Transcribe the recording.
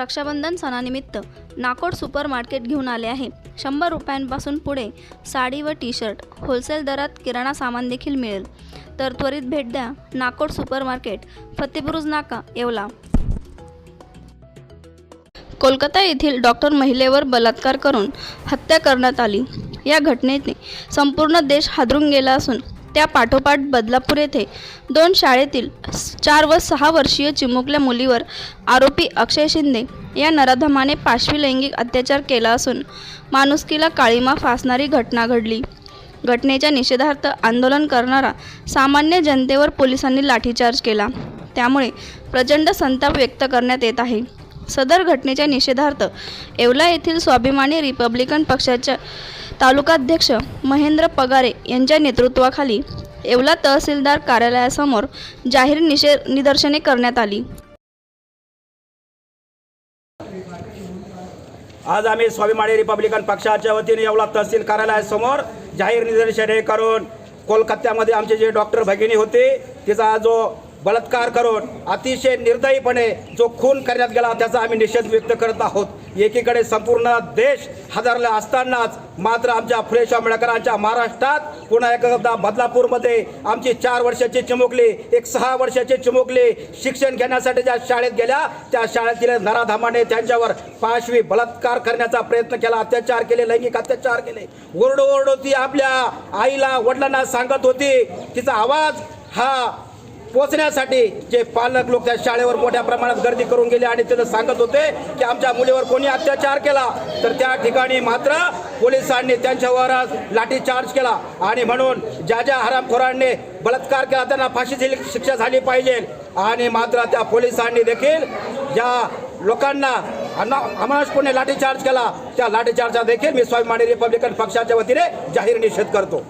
रक्षाबंधन सणानिमित्त Nakod super market घेऊन आले आहे. शंभर रुपयांपासून पुढे साडी व टी शर्ट होलसेल दरात किराणा सामान देखील मिळेल. तर त्वरित भेट द्या नाकोड सुपर मार्केट फतेपुरुज नाका येवला. कोलकाता येथील डॉक्टर महिलेवर बलात्कार करून हत्या करण्यात आली. या घटनेने संपूर्ण देश हादरून गेला असून त्या पाठोपाठ बदलापूर येथे दोन शाळेतील चार व सहा वर्षीय चिमुकल्या मुलीवर आरोपी अक्षय शिंदे या नराधमाने पाशवी लैंगिक अत्याचार केला असून माणुसकीला काळीमा फासणारी घटना घडली. घटनेच्या निषेधार्थ आंदोलन करणारा सामान्य जनतेवर पोलिसांनी लाठीचार्ज केला. त्यामुळे प्रचंड संताप व्यक्त करण्यात येत आहे. सदर घटनेच्या निषेधार्थ येवला येथील स्वाभिमानी रिपब्लिकन पक्षाच्या तालुकाध्यक्ष महेंद्र पगारे यांच्या नेतृत्वाखाली येवला तहसीलदार कार्यालयासमोर जाहीर निषेध निदर्शने करण्यात आली. आज आम्ही स्वाभिमानी रिपब्लिकन पक्षाच्या वतीने येवला तहसील कार्यालयासमोर जाहीर निदर्शने करून कोलकात्यामध्ये आमचे जे डॉक्टर भगिनी होते तिचा जो बलात्कार करून अतिशय निर्दयीपणे जो खून करण्यात गेला त्याचा आम्ही निषेध व्यक्त करत आहोत. एकीकडे संपूर्ण देश हजारला असतानाच मात्र आमच्या फुलेशा आंबेडकरांच्या महाराष्ट्रात पुन्हा एकदा बदलापूरमध्ये आमची चार वर्षाची चिमुकली एक सहा वर्षाची चिमुकली शिक्षण घेण्यासाठी ज्या शाळेत गेल्या त्या शाळेतील नराधामाने त्यांच्यावर पाशवी बलात्कार करण्याचा प्रयत्न केला अत्याचार केले लैंगिक अत्याचार केले. ओरडो ओरडो ती आपल्या आईला वडिलांना सांगत होती तिचा आवाज हा पोचण्यासाठी जे पालक लोक त्या शाळेवर मोठ्या प्रमाणात गर्दी करून गेले आणि तिथं सांगत होते की आमच्या मुलीवर कोणी अत्याचार केला तर त्या ठिकाणी मात्र पोलिसांनी त्यांच्यावर लाठीचार्ज केला. आणि म्हणून ज्या ज्या हरामखोरांनी बलात्कार केला त्यांना फाशीची शिक्षा झाली पाहिजे. आणि मात्र त्या पोलिसांनी देखील ज्या लोकांना अना- अमानुषपणे लाठीचार्ज केला त्या लाठीचार्जचा देखील मी स्वाभिमानी रिपब्लिकन पक्षाच्या वतीने जाहीर निषेध करतो.